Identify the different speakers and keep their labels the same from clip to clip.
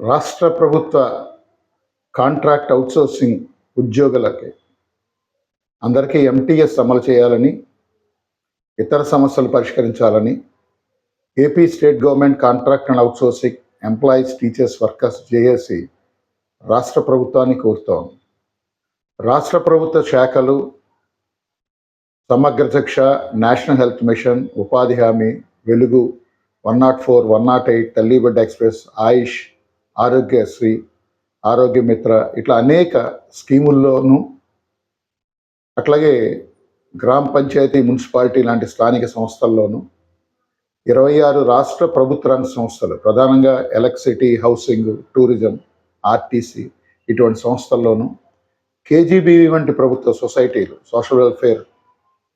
Speaker 1: రాష్ట్ర ప్రభుత్వ contract outsourcing ఉద్యోగులకి అందరికీ ఎంటీఎస్ అమలు చేయాలని ఇతర సమస్యలు పరిష్కరించాలని AP state government contract and outsourcing employees teachers workers JAC రాష్ట్ర ప్రభుత్వాన్ని కోరుతాం. రాష్ట్ర ప్రభుత్వ శాఖలు సమగ్ర శిక్ష నేషనల్ హెల్త్ మిషన్ ఉపాధి హామీ వెలుగు one nought four one nought eight తల్లిబిడ్డ express Ayush Aarogyasri ఆరోగ్య మిత్ర ఇట్లా అనేక స్కీముల్లోనూ అట్లాగే గ్రామ పంచాయతీ మున్సిపాలిటీ లాంటి స్థానిక సంస్థల్లోనూ ఇరవై ఆరు రాష్ట్ర ప్రభుత్వ రంగ సంస్థలు ప్రధానంగా ఎలక్ట్రిసిటీ హౌసింగ్ టూరిజం ఆర్టీసీ ఇటువంటి సంస్థల్లోనూ కేజీబీవి వంటి ప్రభుత్వ సొసైటీలు సోషల్ వెల్ఫేర్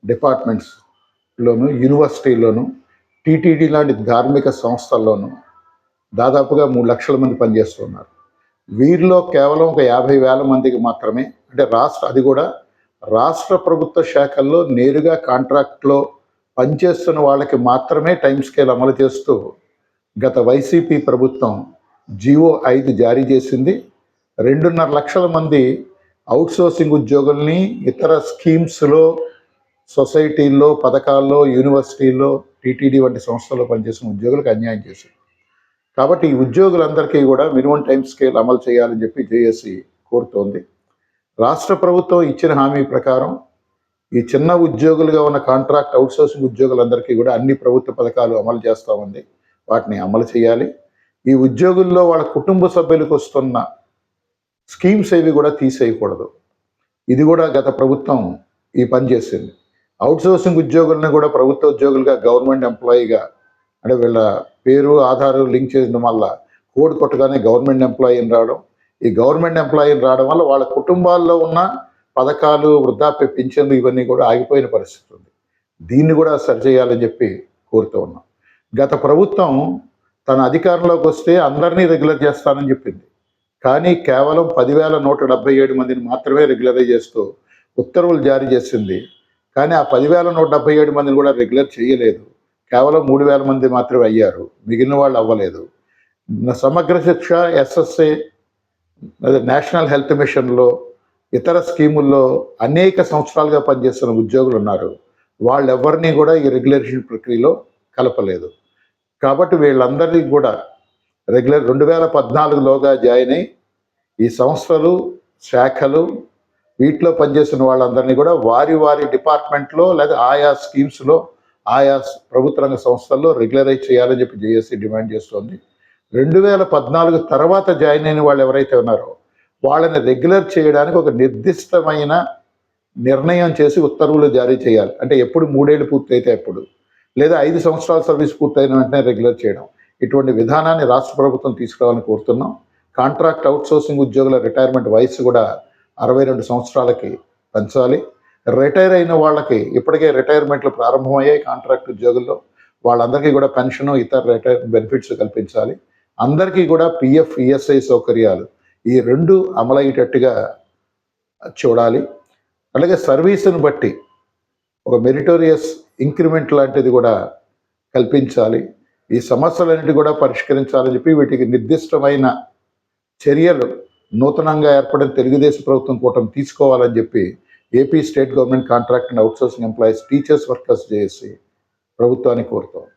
Speaker 1: డిపార్ట్మెంట్స్లోను యూనివర్సిటీల్లోనూ టీటీడీ లాంటి ధార్మిక సంస్థల్లోనూ దాదాపుగా మూడు లక్షల మంది పనిచేస్తున్నారు. వీరిలో కేవలం ఒక యాభై వేల మందికి మాత్రమే అంటే రాష్ట్ర అది కూడా రాష్ట్ర ప్రభుత్వ శాఖల్లో నేరుగా కాంట్రాక్ట్లో పనిచేస్తున్న వాళ్ళకి మాత్రమే టైం స్కేల్ అమలు చేస్తూ గత వైసీపీ ప్రభుత్వం జియో ఐదు జారీ చేసింది. రెండున్నర లక్షల మంది అవుట్సోర్సింగ్ ఉద్యోగుల్ని ఇతర స్కీమ్స్లో సొసైటీల్లో పథకాల్లో యూనివర్సిటీల్లో టీటీడీ వంటి సంస్థల్లో పనిచేసిన ఉద్యోగులకు అన్యాయం చేసింది. కాబట్టి ఈ ఉద్యోగులందరికీ కూడా మినిమం టైం స్కేల్ అమలు చేయాలని చెప్పి జేఏసీ కోరుతోంది. రాష్ట్ర ప్రభుత్వం ఇచ్చిన హామీ ప్రకారం ఈ చిన్న ఉద్యోగులుగా ఉన్న కాంట్రాక్ట్ అవుట్సోర్సింగ్ ఉద్యోగులందరికీ కూడా అన్ని ప్రభుత్వ పథకాలు అమలు చేస్తామంది వాటిని అమలు చేయాలి. ఈ ఉద్యోగుల్లో వాళ్ళ కుటుంబ సభ్యులకు వస్తున్న స్కీమ్స్ ఏవి కూడా తీసేయకూడదు. ఇది కూడా గత ప్రభుత్వం ఈ పని చేసింది. అవుట్సోర్సింగ్ ఉద్యోగులను కూడా ప్రభుత్వ ఉద్యోగులుగా గవర్నమెంట్ ఎంప్లాయీగా అంటే వీళ్ళ పేరు ఆధారు లింక్ చేయడం వల్ల కోడ్ కొట్టగానే గవర్నమెంట్ ఎంప్లాయీని రావడం. ఈ గవర్నమెంట్ ఎంప్లాయీని రావడం వల్ల వాళ్ళ కుటుంబాల్లో ఉన్న పథకాలు వృద్ధాప్య పింఛన్లు ఇవన్నీ కూడా ఆగిపోయిన పరిస్థితి ఉంది. దీన్ని కూడా సరిచేయాలని చెప్పి కోరుతూ ఉన్నాం. గత ప్రభుత్వం తన అధికారంలోకి వస్తే అందరినీ రెగ్యులర్ చేస్తానని చెప్పింది. కానీ కేవలం పదివేల నూట డెబ్బై ఏడు మందిని మాత్రమే రెగ్యులరైజ్ చేస్తూ ఉత్తర్వులు జారీ చేసింది. కానీ ఆ పదివేల నూట డెబ్బై ఏడు మందిని కూడా రెగ్యులర్ చేయలేదు. కేవలం మూడు వేల మంది మాత్రమే అయ్యారు. మిగిలిన వాళ్ళు అవ్వలేదు. సమగ్ర శిక్ష ఎస్ఎస్ఏ నేషనల్ హెల్త్ మిషన్లో ఇతర స్కీముల్లో అనేక సంవత్సరాలుగా పనిచేస్తున్న ఉద్యోగులు ఉన్నారు. వాళ్ళెవరిని కూడా ఈ రెగ్యులేషన్ ప్రక్రియలో కలపలేదు. కాబట్టి వీళ్ళందరినీ కూడా రెగ్యులర్ రెండు వేల పద్నాలుగులోగా జాయిన్ అయి ఈ సంస్థలు శాఖలు వీటిలో పనిచేసిన వాళ్ళందరినీ కూడా వారి వారి డిపార్ట్మెంట్లో లేదా ఆయా స్కీమ్స్లో ఆయా ప్రభుత్వ రంగ సంస్థల్లో రెగ్యులరైజ్ చేయాలని చెప్పి జేఏసీ డిమాండ్ చేస్తోంది. రెండు వేల పద్నాలుగు తర్వాత జాయిన్ అయిన వాళ్ళు ఎవరైతే ఉన్నారో వాళ్ళని రెగ్యులర్ చేయడానికి ఒక నిర్దిష్టమైన నిర్ణయం చేసి ఉత్తర్వులు జారీ చేయాలి. అంటే ఎప్పుడు మూడేళ్ళు పూర్తయితే ఎప్పుడు లేదా ఐదు సంవత్సరాల సర్వీస్ పూర్తయిన వెంటనే రెగ్యులర్ చేయడం. ఇటువంటి విధానాన్ని రాష్ట్ర ప్రభుత్వం తీసుకురావాలని కోరుతున్నాం. కాంట్రాక్ట్ అవుట్సోర్సింగ్ ఉద్యోగుల రిటైర్మెంట్ వయసు కూడా అరవై రెండు సంవత్సరాలకి పెంచాలి. రిటైర్ అయిన వాళ్ళకి ఇప్పటికే రిటైర్మెంట్లు ప్రారంభమయ్యాయి కాంట్రాక్ట్ ఉద్యోగుల్లో. వాళ్ళందరికీ కూడా పెన్షన్ ఇతర రిటైర్ బెనిఫిట్స్ కల్పించాలి. అందరికీ కూడా పిఎఫ్ ఈఎస్ఐ సౌకర్యాలు ఈ రెండు అమలయ్యేటట్టుగా చూడాలి. అలాగే సర్వీసును బట్టి ఒక మెరిటోరియస్ ఇంక్రిమెంట్ లాంటిది కూడా కల్పించాలి. ఈ సమస్యలన్నిటి కూడా పరిష్కరించాలని చెప్పి వీటికి నిర్దిష్టమైన చర్యలు నూతనంగా ఏర్పడిన తెలుగుదేశం ప్రభుత్వం కూటమి తీసుకోవాలని చెప్పి AP state government contract and outsourcing employees teachers workers చేసి ప్రభుత్వాన్ని కోరుతోంది.